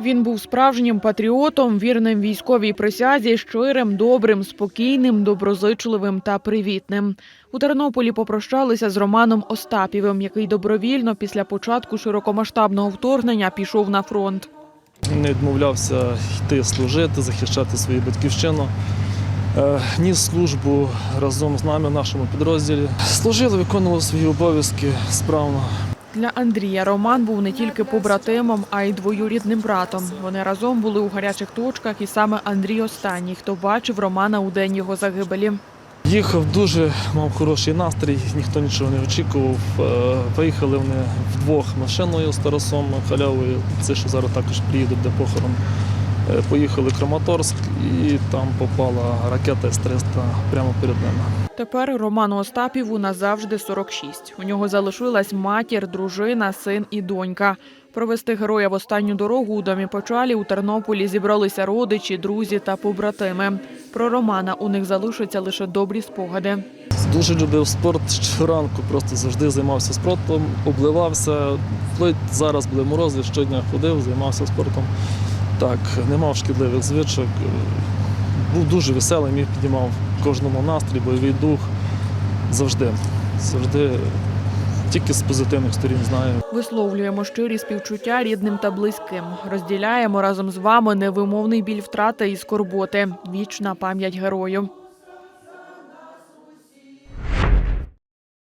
Він був справжнім патріотом, вірним військовій присязі, щирим, добрим, спокійним, доброзичливим та привітним. У Тернополі попрощалися з Романом Остапівим, який добровільно після початку широкомасштабного вторгнення пішов на фронт. не відмовлявся йти служити, захищати свою батьківщину. Е, Ніс службу разом з нами в нашому підрозділі. Служили, виконували свої обов'язки справно. Для Андрія Роман був не тільки побратимом, а й двоюрідним братом. Вони разом були у гарячих точках, і саме Андрій останній, хто бачив Романа у день його загибелі. Їхав дуже, мав хороший настрій, ніхто нічого не очікував. Поїхали Виїхали вони вдвох машиною з Тарасом Халявою. Це що зараз також приїдуть до похорон. Е, Поїхали в Краматорськ і там попала ракета С-300 прямо перед ними. Тепер Роману Остапіву назавжди 46. У нього залишилась матір, дружина, син і донька. Провести героя в останню дорогу у домі Почалі у Тернополі зібралися родичі, друзі та побратими. Про Романа у них залишаться лише добрі спогади. Дуже любив спорт щоранку, просто завжди займався спортом, обливався. Вплоть зараз були морози, щодня ходив, займався спортом. Так, не мав шкідливих звичок. Був дуже веселий, міг піднімав кожному настрій, бойовий дух. Завжди. Завжди тільки з позитивних сторін знаю. Висловлюємо щирі співчуття рідним та близьким. Розділяємо разом з вами невимовний біль втрати і скорботи. Вічна пам'ять герою.